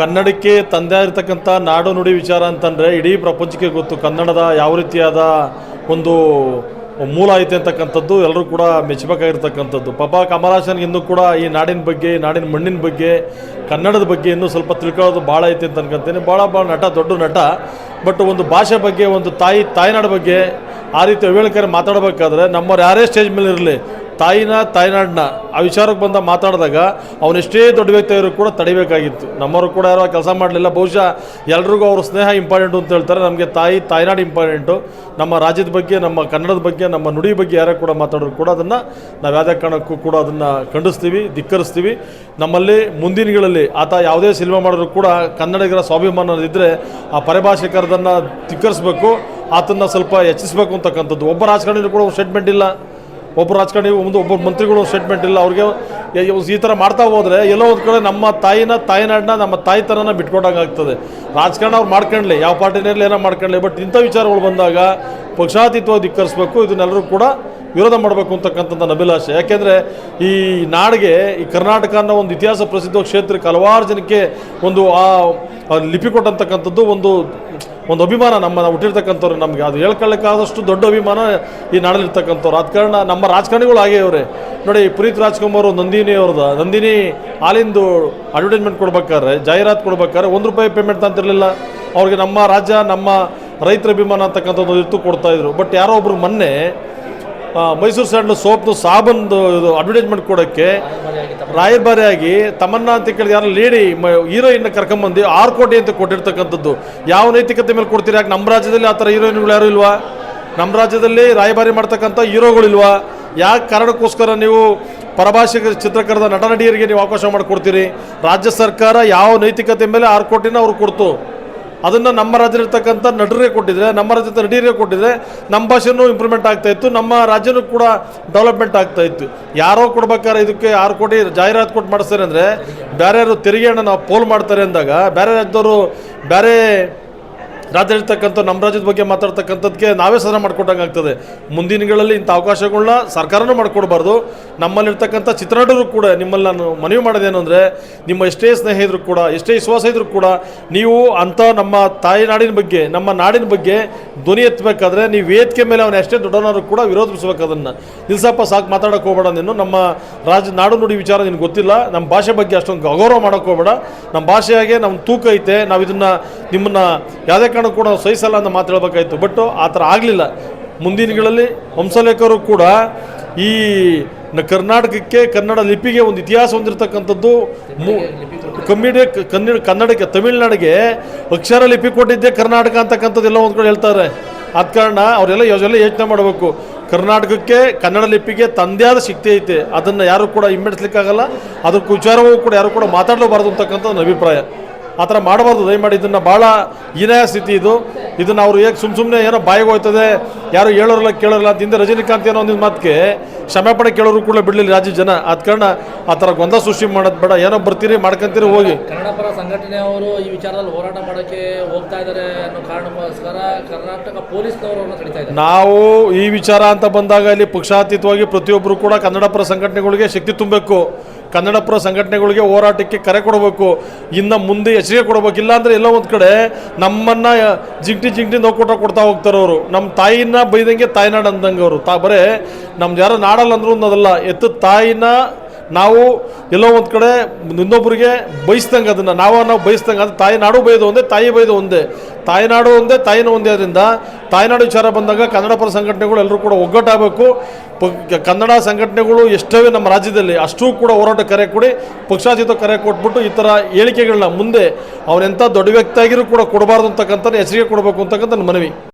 ಕನ್ನಡಕ್ಕೆ ತಂದೆ ಆಗಿರ್ತಕ್ಕಂಥ ನಾಡು ನುಡಿ ವಿಚಾರ ಅಂತಂದರೆ ಇಡೀ ಪ್ರಪಂಚಕ್ಕೆ ಗೊತ್ತು. ಕನ್ನಡದ ಯಾವ ರೀತಿಯಾದ ಒಂದು ಮೂಲ ಐತೆ ಅಂತಕ್ಕಂಥದ್ದು ಎಲ್ಲರೂ ಕೂಡ ಮೆಚ್ಚಬೇಕಾಗಿರ್ತಕ್ಕಂಥದ್ದು. ಪಾಪ ಕಮಲಾಸನ್ಗೆ ಇನ್ನೂ ಕೂಡ ಈ ನಾಡಿನ ಬಗ್ಗೆ ಈ ನಾಡಿನ ಮಣ್ಣಿನ ಬಗ್ಗೆ, ಕನ್ನಡದ ಬಗ್ಗೆ ಇನ್ನೂ ಸ್ವಲ್ಪ ತಿಳ್ಕೊಳ್ಳೋದು ಭಾಳ ಐತೆ ಅಂತ ಅನ್ಕೊಂತೀನಿ ಭಾಳ ಭಾಳ ನಟ, ದೊಡ್ಡ ನಟ. ಬಟ್ ಒಂದು ಭಾಷೆ ಬಗ್ಗೆ, ಒಂದು ತಾಯಿ, ತಾಯ್ನಾಡ ಬಗ್ಗೆ ಆ ರೀತಿ ಅವೇಳಕರೆ ಮಾತಾಡಬೇಕಾದ್ರೆ ನಮ್ಮವ್ರು ಯಾರೇ ಸ್ಟೇಜ್ ಮೇಲೆ ಇರಲಿ ತಾಯಿನ ತಾಯ್ನಾಡನ್ನ ಆ ವಿಚಾರಕ್ಕೆ ಬಂದ ಮಾತಾಡಿದಾಗ ಅವನೆಷ್ಟೇ ದೊಡ್ಡ ವ್ಯಕ್ತಿ ಕೂಡ ತಡಿಬೇಕಾಗಿತ್ತು. ನಮ್ಮವರು ಕೂಡ ಯಾರೋ ಕೆಲಸ ಮಾಡಲಿಲ್ಲ. ಬಹುಶಃ ಎಲ್ರಿಗೂ ಅವ್ರ ಸ್ನೇಹ ಇಂಪಾರ್ಟೆಂಟ್ ಅಂತ ಹೇಳ್ತಾರೆ. ನಮಗೆ ತಾಯಿ, ತಾಯ್ನಾಡು ಇಂಪಾರ್ಟೆಂಟು ನಮ್ಮ ರಾಜ್ಯದ ಬಗ್ಗೆ, ನಮ್ಮ ಕನ್ನಡದ ಬಗ್ಗೆ, ನಮ್ಮ ನುಡಿ ಬಗ್ಗೆ ಯಾರೋ ಕೂಡ ಮಾತಾಡೋರು ಕೂಡ ಅದನ್ನು ನಾವು ಯಾವುದೇ ಕಾರಣಕ್ಕೂ ಕೂಡ ಅದನ್ನು ಖಂಡಿಸ್ತೀವಿ, ಧಿಕ್ಕರಿಸ್ತೀವಿ. ನಮ್ಮಲ್ಲಿ ಮುಂದಿನಗಳಲ್ಲಿ ಆತ ಯಾವುದೇ ಸಿನಿಮಾ ಮಾಡಿದ್ರು ಕೂಡ ಕನ್ನಡಿಗರ ಸ್ವಾಭಿಮಾನ ಇದ್ದರೆ ಆ ಪರಿಭಾಷಿಕರದನ್ನು ಧಿಕ್ಕರಿಸ್ಬೇಕು, ಆತನ್ನು ಸ್ವಲ್ಪ ಹೆಚ್ಚಿಸ್ಬೇಕು ಅಂತಕ್ಕಂಥದ್ದು. ಒಬ್ಬ ರಾಜಕಾರಣಿಗೂ ಕೂಡ ಸ್ಟೇಟ್ಮೆಂಟ್ ಇಲ್ಲ. ಒಬ್ಬ ರಾಜಕಾರಣಿ, ಒಂದು ಒಬ್ಬ ಮಂತ್ರಿಗಳು ಸ್ಟೇಟ್ಮೆಂಟ್ ಇಲ್ಲ. ಅವ್ರಿಗೆ ಈ ಥರ ಮಾಡ್ತಾ ಹೋದರೆ ಎಲ್ಲೋ ಒಂದು ಕಡೆ ನಮ್ಮ ತಾಯಿನ ತಾಯಿನಾಡನ್ನ ನಮ್ಮ ತಾಯಿತನನ ಬಿಟ್ಕೊಂಡಂಗೆ ಆಗ್ತದೆ. ರಾಜಕಾರಣ ಅವ್ರು ಮಾಡ್ಕೊಳ್ಳಿ ಯಾವ ಪಾರ್ಟಿನಲ್ಲಿ ಏನೋ ಮಾಡ್ಕೊಳ್ಳಿ ಬಟ್ ಇಂಥ ವಿಚಾರಗಳು ಬಂದಾಗ ಪಕ್ಷಾತೀತವಾಗಿ ಧಿಕ್ಕರಿಸಬೇಕು. ಇದನ್ನೆಲ್ಲರೂ ಕೂಡ ವಿರೋಧ ಮಾಡಬೇಕು ಅಂತಕ್ಕಂಥದ್ದು ನಬಿಲಾಶೆ ಯಾಕೆಂದರೆ ಈ ನಾಡಿಗೆ, ಈ ಕರ್ನಾಟಕ ಅನ್ನೋ ಒಂದು ಇತಿಹಾಸ ಪ್ರಸಿದ್ಧ ಕ್ಷೇತ್ರಕ್ಕೆ ಹಲವಾರು ಜನಕ್ಕೆ ಒಂದು ಆ ಲಿಪಿ ಕೊಟ್ಟಂತಕ್ಕಂಥದ್ದು ಒಂದು ಒಂದು ಅಭಿಮಾನ ನಮ್ಮ ಹುಟ್ಟಿರ್ತಕ್ಕಂಥವ್ರು ನಮಗೆ. ಅದು ಹೇಳ್ಕೊಳ್ಳೋಕ್ಕಾದಷ್ಟು ದೊಡ್ಡ ಅಭಿಮಾನ ಈ ನಾಡಲ್ಲಿರ್ತಕ್ಕಂಥವ್ರು. ಆದ ಕಾರಣ ನಮ್ಮ ರಾಜಕಾರಣಿಗಳು ಹಾಗೆ ಅವರೇ. ನೋಡಿ, ಪುನೀತ್ ರಾಜ್ಕುಮಾರ್ ನಂದಿನಿ ಅವ್ರದ್ದು. ನಂದಿನಿ ಹಾಲಿಂದು ಅಡ್ವರ್ಟೈಸ್ಮೆಂಟ್ ಕೊಡ್ಬೇಕಾದ್ರೆ, ಜಾಹೀರಾತು ಕೊಡ್ಬೇಕಾದ್ರೆ ಒಂದು ರೂಪಾಯಿ ಪೇಮೆಂಟ್ ಅಂತಿರಲಿಲ್ಲ ಅವ್ರಿಗೆ ನಮ್ಮ ರಾಜ್ಯ, ನಮ್ಮ ರೈತರ ಅಭಿಮಾನ ಅಂತಕ್ಕಂಥದ್ದು ಇತ್ತು ಕೊಡ್ತಾಯಿದ್ರು ಬಟ್ ಯಾರೋ ಒಬ್ರು ಮೊನ್ನೆ ಮೈಸೂರು ಸ್ಯಾಂಡ್ಲು ಸೋಪ್ದು ಸಾಬಂದು ಇದು ಅಡ್ವರ್ಟೈಸ್ಮೆಂಟ್ ಕೊಡೋಕ್ಕೆ ರಾಯಭಾರಿಯಾಗಿ ತಮನ್ನ ಅಂತ ಕೇಳಿದ ಯಾರು ಲೇಡಿ ಹೀರೋಯಿನ್ ಕರ್ಕೊಂಬಂದು ಆರು ಕೋಟಿ ಅಂತ ಕೊಟ್ಟಿರ್ತಕ್ಕಂಥದ್ದು. ಯಾವ ನೈತಿಕತೆ ಮೇಲೆ ಕೊಡ್ತೀರಿ? ಯಾಕೆ ನಮ್ಮ ರಾಜ್ಯದಲ್ಲಿ ಆ ಥರ ಹೀರೋಯಿನ್ಗಳು ಯಾರು ಇಲ್ವಾ? ನಮ್ಮ ರಾಜ್ಯದಲ್ಲಿ ರಾಯಭಾರಿ ಮಾಡ್ತಕ್ಕಂಥ ಹೀರೋಗಳಿಲ್ವಾ ಯಾಕೆ ಕಾರಣಕ್ಕೋಸ್ಕರ ನೀವು ಪರಭಾಷಿಕ ಚಿತ್ರಕರದ ನಟ ನಟಿಯರಿಗೆ ನೀವು ಅವಕಾಶ ಮಾಡಿಕೊಡ್ತೀರಿ? ರಾಜ್ಯ ಸರ್ಕಾರ ಯಾವ ನೈತಿಕತೆ ಮೇಲೆ ಆರು ಕೋಟಿನ ಅವ್ರು ಕೊಡ್ತು? ಅದನ್ನು ನಮ್ಮ ರಾಜ್ಯದಲ್ಲಿರ್ತಕ್ಕಂಥ ನಟರಿಗೆ ಕೊಟ್ಟಿದ್ರೆ, ನಮ್ಮ ರಾಜ್ಯದ ನಡಿರೇ ಕೊಟ್ಟಿದ್ರೆ ನಮ್ಮ ಭಾಷೆನೂ ಇಂಪ್ರೂವ್ಮೆಂಟ್ ಆಗ್ತಾ ಇತ್ತು, ನಮ್ಮ ರಾಜ್ಯನೂ ಕೂಡ ಡೆವಲಪ್ಮೆಂಟ್ ಆಗ್ತಾ ಇತ್ತು. ಯಾರೋ ಕೊಡ್ಬೇಕಾದ್ರೆ ಇದಕ್ಕೆ ಆರು ಕೋಟಿ ಜಾಹೀರಾತು ಕೊಟ್ಟು ಮಾಡಿಸ್ತಾರೆ ಅಂದರೆ, ಬೇರೆಯವರು ತೆರಿಗೆಯನ್ನು ನಾವು ಪೋಲ್ ಮಾಡ್ತಾರೆ ಅಂದಾಗ, ಬೇರೆ ರಾಜ್ಯದವರು ಬೇರೆ ರಾಜ್ಯದಲ್ಲಿರ್ತಕ್ಕಂಥ ನಮ್ಮ ರಾಜ್ಯದ ಬಗ್ಗೆ ಮಾತಾಡ್ತಕ್ಕಂಥದ್ದಕ್ಕೆ ನಾವೇ ಸದನ ಮಾಡಿಕೊಟ್ಟಂಗೆ ಆಗ್ತದೆ. ಮುಂದಿನಗಳಲ್ಲಿ ಇಂಥ ಅವಕಾಶಗಳನ್ನ ಸರ್ಕಾರನೂ ಮಾಡಿಕೊಡ್ಬಾರ್ದು. ನಮ್ಮಲ್ಲಿರ್ತಕ್ಕಂಥ ಚಿತ್ರನಟರು ಕೂಡ ನಿಮ್ಮಲ್ಲಿ ನಾನು ಮನವಿ ಮಾಡೋದೇನು ಅಂದರೆ ನಿಮ್ಮ ಎಷ್ಟೇ ಸ್ನೇಹ ಇದ್ರೂ ಕೂಡ, ಎಷ್ಟೇ ವಿಶ್ವಾಸ ಇದ್ರೂ ಕೂಡ ನೀವು ಅಂಥ ನಮ್ಮ ತಾಯಿನಾಡಿನ ಬಗ್ಗೆ, ನಮ್ಮ ನಾಡಿನ ಬಗ್ಗೆ ಧ್ವನಿ ಎತ್ತಬೇಕಾದ್ರೆ ನೀವು ವೇದಿಕೆ ಮೇಲೆ ಅವನು ಎಷ್ಟೇ ದೊಡ್ಡವನಾದ್ರು ಕೂಡ ವಿರೋಧಿಸ್ಬೇಕು ಅದನ್ನು. ನಿಲ್ಸಪ್ಪ, ಸಾಕು ಮಾತಾಡೋಕೆ ಹೋಗಬೇಡ ನೀನು. ನಮ್ಮ ರಾಜ್ಯ ನಾಡು ನುಡಿ ವಿಚಾರ ನಿನಗೆ ಗೊತ್ತಿಲ್ಲ. ನಮ್ಮ ಭಾಷೆ ಬಗ್ಗೆ ಅಷ್ಟೊಂದು ಅಗೌರವ ಮಾಡೋಕೆ ಹೋಗಬೇಡ. ನಮ್ಮ ಭಾಷೆಯಾಗೆ ನಮ್ಮ ತೂಕ ಐತೆ. ನಾವು ಇದನ್ನು ನಿಮ್ಮನ್ನು ಯಾವುದೇ ಕಾರಣಕ್ಕೂ ಕೂಡ ಸಹಿಸಲ್ಲ ಅಂತ ಮಾತಾಡಬೇಕಾಯ್ತು ಬಟ್ ಆ ಥರ ಆಗಲಿಲ್ಲ. ಮುಂದಿನಗಳಲ್ಲಿ ಹಂಸಲೇಖರು ಕೂಡ ಈ ಕರ್ನಾಟಕಕ್ಕೆ, ಕನ್ನಡ ಲಿಪಿಗೆ ಒಂದು ಇತಿಹಾಸ ಹೊಂದಿರತಕ್ಕಂಥದ್ದು ಕಮ್ಮಿಡಿ ಕನ್ನಡ ಕನ್ನಡಕ್ಕೆ, ತಮಿಳ್ನಾಡಿಗೆ ಅಕ್ಷರ ಲಿಪಿ ಕೊಟ್ಟಿದ್ದೆ ಕರ್ನಾಟಕ ಅಂತಕ್ಕಂಥದ್ದು ಎಲ್ಲ ಒಂದು ಕಡೆ ಹೇಳ್ತಾರೆ. ಆದ ಕಾರಣ ಅವರೆಲ್ಲ ಯೋಜನೆ ಯೋಚನೆ ಮಾಡಬೇಕು. ಕರ್ನಾಟಕಕ್ಕೆ, ಕನ್ನಡ ಲಿಪಿಗೆ ತಂದೇ ಆದ ಶಕ್ತಿ ಐತೆ. ಅದನ್ನು ಯಾರು ಕೂಡ ಹಿಮ್ಮೆಡಿಸ್ಲಿಕ್ಕಾಗಲ್ಲ. ಅದಕ್ಕೆ ವಿಚಾರವೂ ಕೂಡ ಯಾರು ಕೂಡ ಮಾತಾಡಬಾರ್ದು ಅಂತಕ್ಕಂಥ ಅಭಿಪ್ರಾಯ. ಆ ಥರ ಮಾಡಬಾರ್ದು. ದಯಮಾಡಿ ಇದನ್ನು ಭಾಳ ಹೀನಾಯ ಸ್ಥಿತಿ ಇದು. ಇದನ್ನು ಅವರು ಹೇಗೆ ಸುಮ್ಮ ಸುಮ್ಮನೆ ಏನೋ ಬಾಯಿಗೆ ಹೋಗ್ತದೆ ಯಾರು ಹೇಳೋರಲ್ಲ ಕೇಳೋರಲ್ಲ ಅಂತ ಹಿಂದೆ ರಜನಿಕಾಂತ್ ಏನೋ ಒಂದಿನ ಮಾತಿಗೆ ಕ್ಷಮೆಪಣೆ ಕೇಳೋರು ಕೂಡ ಬಿಡಲಿಲ್ಲ ರಾಜ್ಯ ಜನ. ಆದ ಕಾರಣ ಆ ಥರ ಗೊಂದಲ ಸೃಷ್ಟಿ ಮಾಡೋದು ಬೇಡ. ಏನೋ ಬರ್ತೀರಿ ಮಾಡ್ಕೊಂತೀರಿ ಹೋಗಿ. ಕನ್ನಡ ಪರ ಸಂಘಟನೆಯವರು ಈ ವಿಚಾರದಲ್ಲಿ ಹೋರಾಟ ಮಾಡೋಕ್ಕೆ ಹೋಗ್ತಾ ಇದ್ದಾರೆ ಅನ್ನೋ ಕಾರಣಕ್ಕೋಸ್ಕರ ಕರ್ನಾಟಕ ಪೊಲೀಸ್ನವರು ನಾವು ಈ ವಿಚಾರ ಅಂತ ಬಂದಾಗ ಇಲ್ಲಿ ಪಕ್ಷಾತೀತವಾಗಿ ಪ್ರತಿಯೊಬ್ಬರು ಕೂಡ ಕನ್ನಡ ಪರ ಸಂಘಟನೆಗಳಿಗೆ ಶಕ್ತಿ ತುಂಬಬೇಕು. ಕನ್ನಡ ಪರ ಸಂಘಟನೆಗಳಿಗೆ ಹೋರಾಟಕ್ಕೆ ಕರೆ ಕೊಡಬೇಕು, ಇನ್ನು ಮುಂದೆ ಎಚ್ಚರಿಕೆ ಕೊಡಬೇಕು, ಇಲ್ಲಾಂದರೆ ಎಲ್ಲೋ ಒಂದು ಕಡೆ ನಮ್ಮನ್ನು ಜಿಂಕ್ಟಿ ಜಿಂಕ್ಟಿ ನೋಕೋಟ ಕೊಡ್ತಾ ಹೋಗ್ತಾರೆ ಅವರು. ನಮ್ಮ ತಾಯಿನ ಬೈದಂಗೆ ತಾಯ್ನಾಡು ಅಂದಂಗೆ ಅವರು. ತಾ, ಬರೇ ನಮ್ದು ಯಾರೋ ನಾಡಲ್ಲ ಅಂದ್ರೂ ಅದಲ್ಲ ಎತ್ತು ತಾಯಿನ ನಾವು ಎಲ್ಲೋ ಒಂದು ಕಡೆ ಇನ್ನೊಬ್ಬರಿಗೆ ಬಯಸ್ದಂಗೆ ಅದನ್ನು, ನಾವು ನಾವು ಬಯಸ್ದಂಗೆ ಅದು ತಾಯಿ ನಾಡು ಬೈದು ಒಂದೇ, ತಾಯಿ ಬೈದು ಒಂದೇ. ತಾಯಿನಾಡು ಒಂದೇ, ತಾಯಿನೂ ಒಂದೇ ಅದರಿಂದ ತಾಯ್ನಾಡು ವಿಚಾರ ಬಂದಾಗ ಕನ್ನಡ ಪರ ಸಂಘಟನೆಗಳು ಎಲ್ಲರೂ ಕೂಡ ಒಗ್ಗಟ್ಟಾಗಬೇಕು. ಪ- ಕನ್ನಡ ಸಂಘಟನೆಗಳು ಎಷ್ಟವೇ ನಮ್ಮ ರಾಜ್ಯದಲ್ಲಿ ಅಷ್ಟೂ ಕೂಡ ಹೋರಾಟ ಕರೆ ಕೊಡಿ, ಪಕ್ಷಾತೀತ ಕರೆ ಕೊಟ್ಬಿಟ್ಟು ಈ ಥರ ಹೇಳಿಕೆಗಳನ್ನ ಮುಂದೆ ಅವನೆಂಥ ದೊಡ್ಡ ವ್ಯಕ್ತಿಯಾಗಿರೂ ಕೂಡ ಕೊಡಬಾರ್ದು ಅಂತಕ್ಕಂಥ ಎಚ್ಚರಿಕೆ ಕೊಡಬೇಕು ಅಂತಕ್ಕಂಥ ನನ್ನ ಮನವಿ.